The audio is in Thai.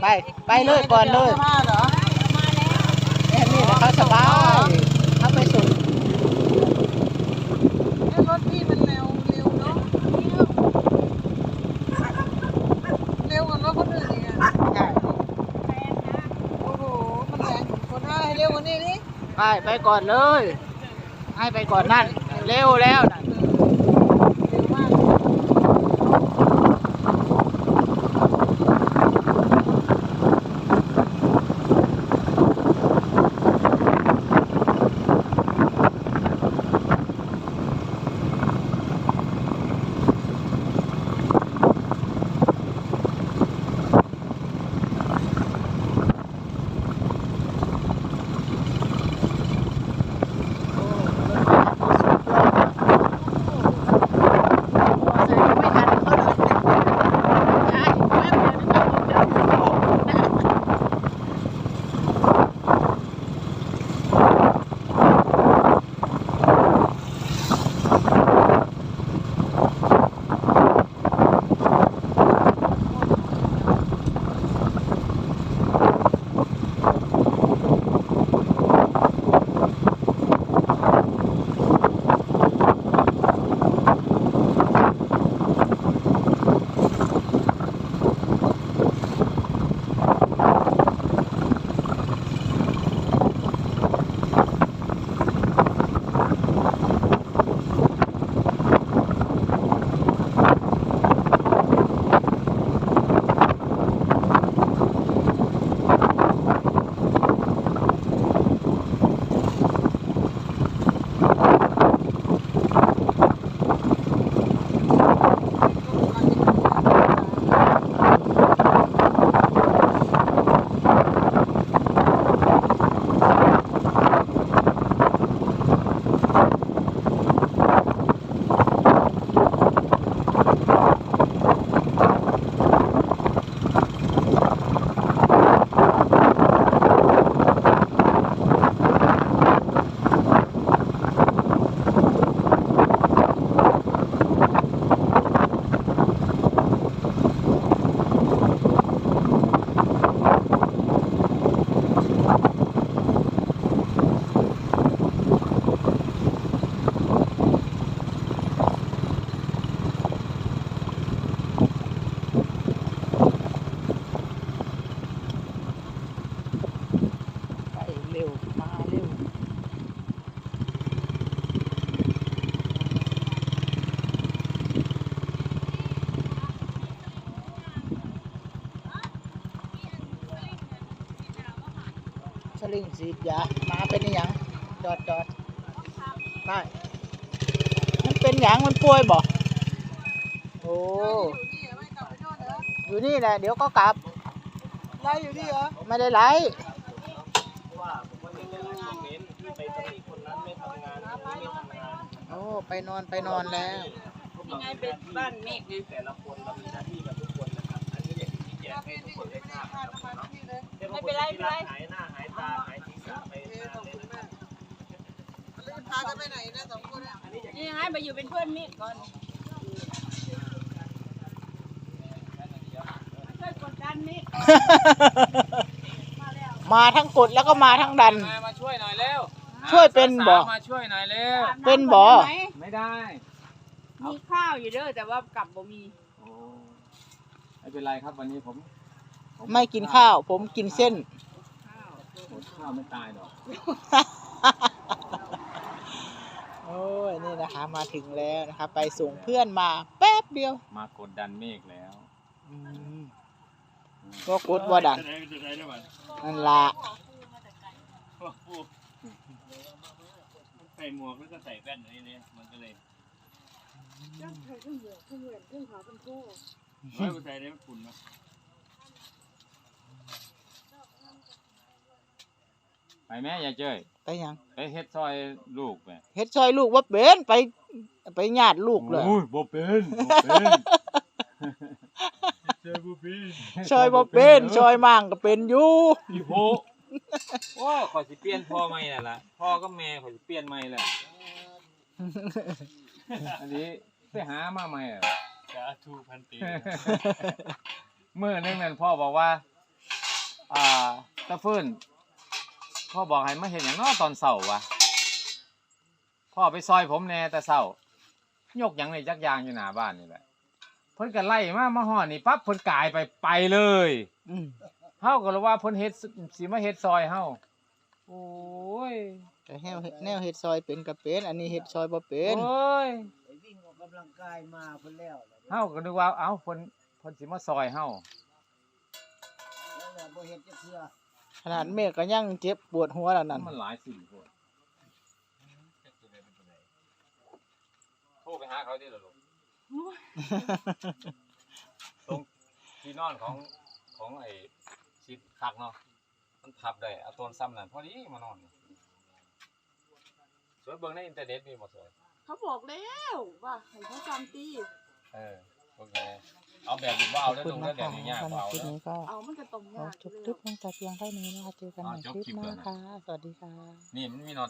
ไป ไปเลยก่อนเลยแค่นี้นะครับสบายเขาไปสุงรถพี่มันเร็วเร็วเนาะเร็วกว่ารถคนอื่นอีกใช่โอ้โหมันแรงคนได้เร็วกว่านี้ดิไปไปก่อนเลย ให้ไปก่อนนั่น เร็วแล้วนะ ลิงสีดยามาเป็นอหยังจอดจอดไปมันเป็นหยังมันป่วยบ่โอ้อยู่นี่เหรอไม่กลับไปโน่นเหรออยู่นี่แหละเดี๋ยวก็กลับไล่อยู่นี่เหรอไม่ได้ไล่ว่าผมก็เห็นในไลน์คอมเมนต์ที่ไปตำหนิคนนั้นไม่ทำงานคนนี้ไม่ทำงานโอ้ไปนอนไปนอนแล้ว ยังไงเป็นบ้านเมฆไงแต่ละคนเรามีหน้าที่กันทุกคนนะครับอัน นี้อยากจะชี้แจงถ้าให้พี่ทุกนี่คนได้ไม่ทได้ราบค่าน้ำมันพี่เลยไม่เป็นไรไม่เป็นไร หายหน้าหายตาหายศีรษะไปเออนานขอบเลยคุณนะมากแล้วจะพากันไปไหนนะสองคนอะนี่ให้มาอยู่เป็นเพื่อนมิกก่อนช่วยกดดันมิกมาทั้งกดแล้วก็มาทั้งดันมามาช่วยหน่อยเร็วช่วยเป็นบ่มาช่วยหน่อยเร็วเป็นบ่อาบำก่อนได้ไหมไม่ได้มีข้าวอยู่เด้อแต่ว่ากลับบ่มีโอ้ ไม่เป็นไรครับวันนี้ผมไม่กินข้าว ผมกินเส้นข้าวอดข้าวไม่ตายหรอกโอ้ยนี่นะคะ มาถึงแล้วนะคะ ไปส่งเพื่อนมาแป๊บเดียวมากดดันเมฆแล้วอืมก็กดว่าดันนั่นละใส่หมวกแล้วก็ใส่แว่นนี่เนี่ยมันก็เลยไม่ ใส่ได้ไม่ฝุ่นนะไปแม่อย่าเจ้ยไปยังไปเฮ็ดซอยลูกไปเฮ็ดซอยลูกว่าเป็นไป ไปญาติลูกเลยโอ้ยบ่เป็นบ่เป็นเจอบ่เป็นซอยบ่เป็นซอยมั่งก็เป็นอยู่อีโพโอ้ขอยสิเปลี่ยนพ่อใหม่แล้วล่ะพ่อกับแม่ขอยสิเปลี่ยนใหม่แล้วอันนี้ไปหามาใหม่อะ สาธุพันตีเมื่อนึงนั่นพ่อบอกว่า อ่าตะฟื้นพ่อบอกให้มาเห็นอย่างน้อตอนเสาร์วะพ่อไปซอยผมแหน่แต่เสาร์ยกหยังในจักอยางอยู่หน้าบ้านนี่แหละเพิ่นก็ไล่มามาห่อดนี่ปั๊บเพิ่นกายไปไปเลยอืมเฮาก็เลยว่าเพิ่นเฮ็ดสิสิมาเฮ็ดซอยเฮาโอ้ยแต่แนวแนวเฮ็ดซอยเป็นก็เป็นอันนี้เฮ็ดซอยบ่เป็นโอ้ยไปวิ่งออ กกำลังกายมาเพิ่นแล้วเฮาก็นึกว่าเอ้าเพิ่นเพิ่นสิมาซอยเฮาแล้วแหละบ่เฮ็ดจักเทื่อขนาดเมฆก็ยังเจ็บปวดหัวแล้วนั่นมันหลายสิ่งโพดโทรไปหาเขาดิล่ะลูกตรงที่นอนของของไอ้ชิดคักเนาะมันพับได้เอาตัวซ้ำนั่นพอดีมานอนนี่สวยเบิ่งในอินเทอร์เน็ตมีบ่สวย เขาบอกแล้วว่าให้เขาจำตี เออโอเคเอาแบบนี้บ่เอาขอบเด้อคุตณรงนะเด้อแบบคะนี้ยากสำหบ่รับเอาคลิปเด้อนี้ก็เอามันก็ตรงขอยากจบคลิปลงแต่เพียงเท่านี้นะคะเจอกันใหม่คลิปหน้าค่ะ สวัสดีค่ะ นี่มันมีน็อต